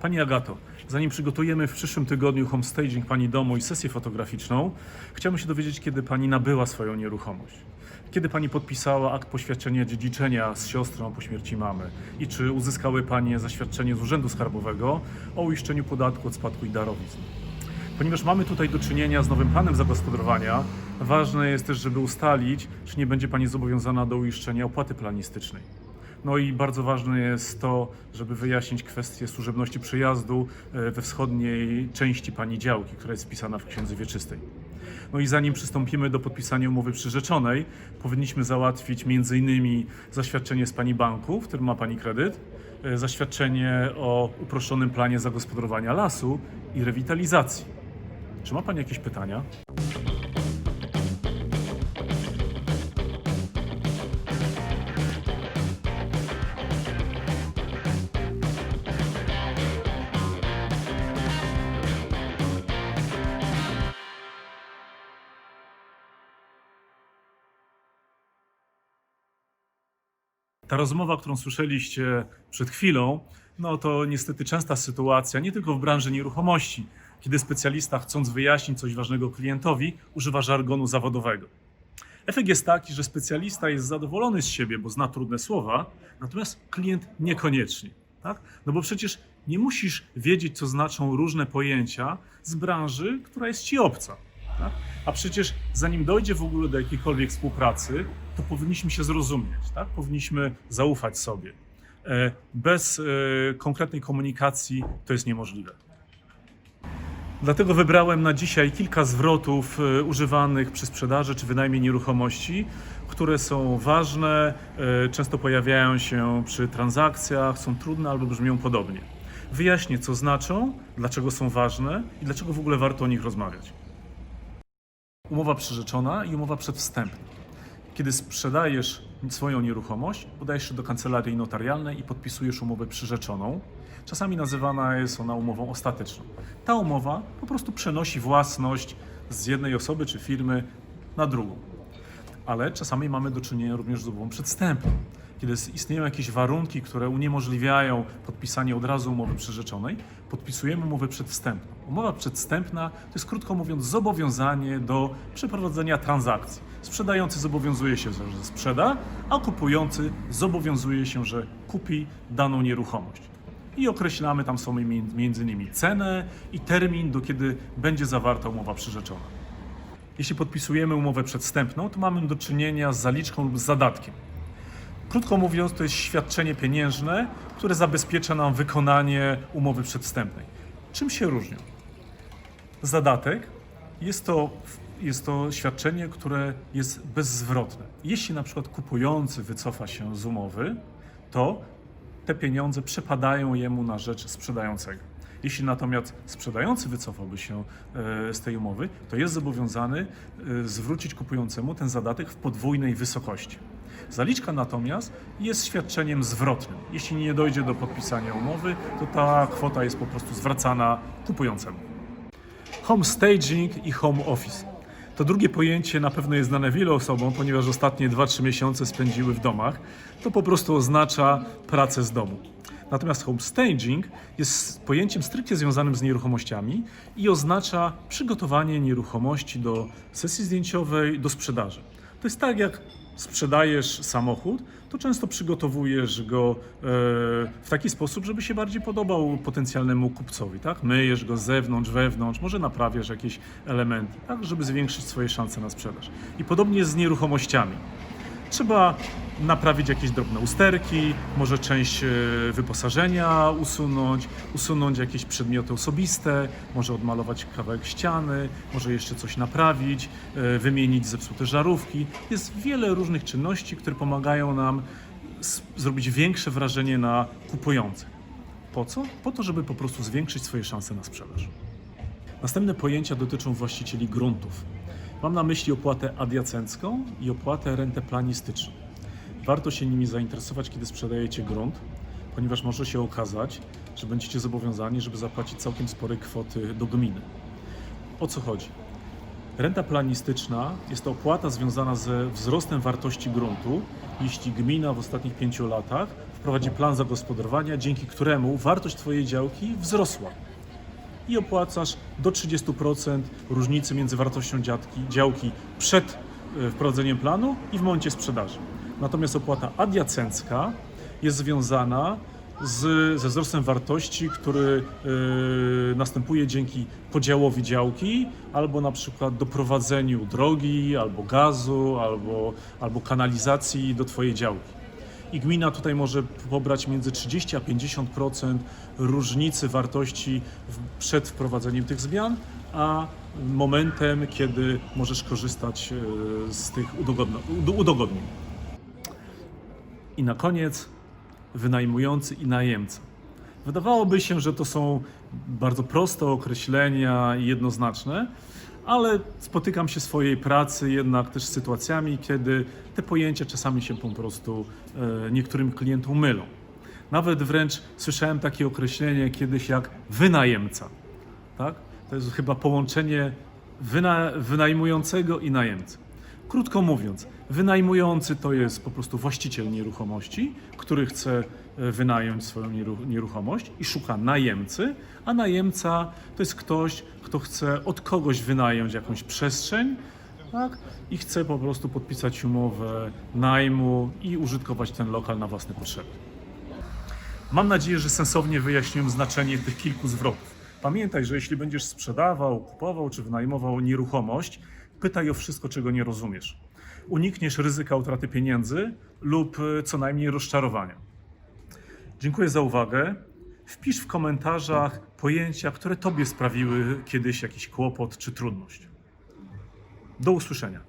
Pani Agato, zanim przygotujemy w przyszłym tygodniu homestaging Pani domu i sesję fotograficzną, chciałbym się dowiedzieć, kiedy Pani nabyła swoją nieruchomość. Kiedy Pani podpisała akt poświadczenia dziedziczenia z siostrą po śmierci mamy? I czy uzyskały Panie zaświadczenie z Urzędu Skarbowego o uiszczeniu podatku od spadku i darowizn? Ponieważ mamy tutaj do czynienia z nowym planem zagospodarowania, ważne jest też, żeby ustalić, czy nie będzie Pani zobowiązana do uiszczenia opłaty planistycznej. No i bardzo ważne jest to, żeby wyjaśnić kwestię służebności przejazdu e, we wschodniej części Pani działki, która jest wpisana w Księdze Wieczystej. No i zanim przystąpimy do podpisania umowy przyrzeczonej, powinniśmy załatwić m.in. zaświadczenie z Pani banku, w którym ma Pani kredyt, e, zaświadczenie o uproszczonym planie zagospodarowania lasu i rewitalizacji. Czy ma Pani jakieś pytania? Ta rozmowa, którą słyszeliście przed chwilą, no to niestety częsta sytuacja, nie tylko w branży nieruchomości, kiedy specjalista, chcąc wyjaśnić coś ważnego klientowi, używa żargonu zawodowego. Efekt jest taki, że specjalista jest zadowolony z siebie, bo zna trudne słowa, natomiast klient niekoniecznie. Tak? No bo przecież nie musisz wiedzieć, co znaczą różne pojęcia z branży, która jest ci obca. Tak? A przecież zanim dojdzie w ogóle do jakiejkolwiek współpracy, to powinniśmy się zrozumieć, tak? powinniśmy zaufać sobie. E, Bez e, konkretnej komunikacji to jest niemożliwe. Dlatego wybrałem na dzisiaj kilka zwrotów e, używanych przy sprzedaży czy wynajmie nieruchomości, które są ważne, często pojawiają się przy transakcjach, są trudne albo brzmią podobnie. Wyjaśnię, co znaczą, dlaczego są ważne i dlaczego w ogóle warto o nich rozmawiać. Umowa przyrzeczona i umowa przedwstępna. Kiedy sprzedajesz swoją nieruchomość, podajesz się do kancelarii notarialnej i podpisujesz umowę przyrzeczoną. Czasami nazywana jest ona umową ostateczną. Ta umowa po prostu przenosi własność z jednej osoby czy firmy na drugą. Ale czasami mamy do czynienia również z umową przedstępną. Kiedy istnieją jakieś warunki, które uniemożliwiają podpisanie od razu umowy przyrzeczonej, podpisujemy umowę przedwstępną. Umowa przedwstępna to jest krótko mówiąc zobowiązanie do przeprowadzenia transakcji. Sprzedający zobowiązuje się, że sprzeda, a kupujący zobowiązuje się, że kupi daną nieruchomość. I określamy tam sobie między innymi cenę i termin, do kiedy będzie zawarta umowa przyrzeczona. Jeśli podpisujemy umowę przedwstępną, to mamy do czynienia z zaliczką lub z zadatkiem. Krótko mówiąc, to jest świadczenie pieniężne, które zabezpiecza nam wykonanie umowy przedwstępnej. Czym się różnią? Zadatek jest to, jest to świadczenie, które jest bezzwrotne. Jeśli na przykład kupujący wycofa się z umowy, to te pieniądze przepadają jemu na rzecz sprzedającego. Jeśli natomiast sprzedający wycofałby się e, z tej umowy, to jest zobowiązany e, zwrócić kupującemu ten zadatek w podwójnej wysokości. Zaliczka natomiast jest świadczeniem zwrotnym. Jeśli nie dojdzie do podpisania umowy, to ta kwota jest po prostu zwracana kupującemu. Home staging i home office. To drugie pojęcie na pewno jest znane wielu osobom, ponieważ ostatnie 2-3 miesiące spędziły w domach. To po prostu oznacza pracę z domu. Natomiast home staging jest pojęciem stricte związanym z nieruchomościami i oznacza przygotowanie nieruchomości do sesji zdjęciowej, do sprzedaży. To jest tak, jak sprzedajesz samochód, to często przygotowujesz go e, w taki sposób, żeby się bardziej podobał potencjalnemu kupcowi. Tak? Myjesz go z zewnątrz, wewnątrz, może naprawiasz jakieś elementy, tak? żeby zwiększyć swoje szanse na sprzedaż. I podobnie z nieruchomościami. Trzeba naprawić jakieś drobne usterki, może część e, wyposażenia usunąć, usunąć jakieś przedmioty osobiste, może odmalować kawałek ściany, może jeszcze coś naprawić, e, wymienić zepsute żarówki. Jest wiele różnych czynności, które pomagają nam zrobić większe wrażenie na kupujących. Po co? Po to, żeby po prostu zwiększyć swoje szanse na sprzedaż. Następne pojęcia dotyczą właścicieli gruntów. Mam na myśli opłatę adiacencką i opłatę rentę planistyczną. Warto się nimi zainteresować, kiedy sprzedajecie grunt, ponieważ może się okazać, że będziecie zobowiązani, żeby zapłacić całkiem spore kwoty do gminy. O co chodzi? Renta planistyczna jest to opłata związana ze wzrostem wartości gruntu jeśli gmina w ostatnich pięciu latach wprowadzi plan zagospodarowania, dzięki któremu wartość Twojej działki wzrosła i opłacasz do 30% różnicy między wartością dziadki, działki przed e, wprowadzeniem planu i w momencie sprzedaży. Natomiast opłata adiacencka jest związana z, ze wzrostem wartości, który e, następuje dzięki podziałowi działki albo na przykład doprowadzeniu drogi, albo gazu, albo, albo kanalizacji do Twojej działki i gmina tutaj może pobrać między 30 a 50% różnicy wartości przed wprowadzeniem tych zmian, a momentem, kiedy możesz korzystać e, z tych udogodnień. I na koniec wynajmujący i najemca. Wydawałoby się, że to są bardzo proste określenia i jednoznaczne, ale spotykam się w swojej pracy jednak też z sytuacjami, kiedy te pojęcia czasami się po prostu e, niektórym klientom mylą. Nawet wręcz słyszałem takie określenie kiedyś jak wynajemca. Tak? To jest chyba połączenie wyna, wynajmującego i najemcy. Krótko mówiąc, wynajmujący to jest po prostu właściciel nieruchomości, który chce e, wynająć swoją nieru- nieruchomość i szuka najemcy, a najemca to jest ktoś, kto chce od kogoś wynająć jakąś przestrzeń tak? i chce po prostu podpisać umowę najmu i użytkować ten lokal na własne potrzeby. Mam nadzieję, że sensownie wyjaśniłem znaczenie tych kilku zwrotów. Pamiętaj, że jeśli będziesz sprzedawał, kupował czy wynajmował nieruchomość, pytaj o wszystko, czego nie rozumiesz. Unikniesz ryzyka utraty pieniędzy lub e, co najmniej rozczarowania. Dziękuję za uwagę. Wpisz w komentarzach pojęcia, które Tobie sprawiły kiedyś jakiś kłopot czy trudność. Do usłyszenia.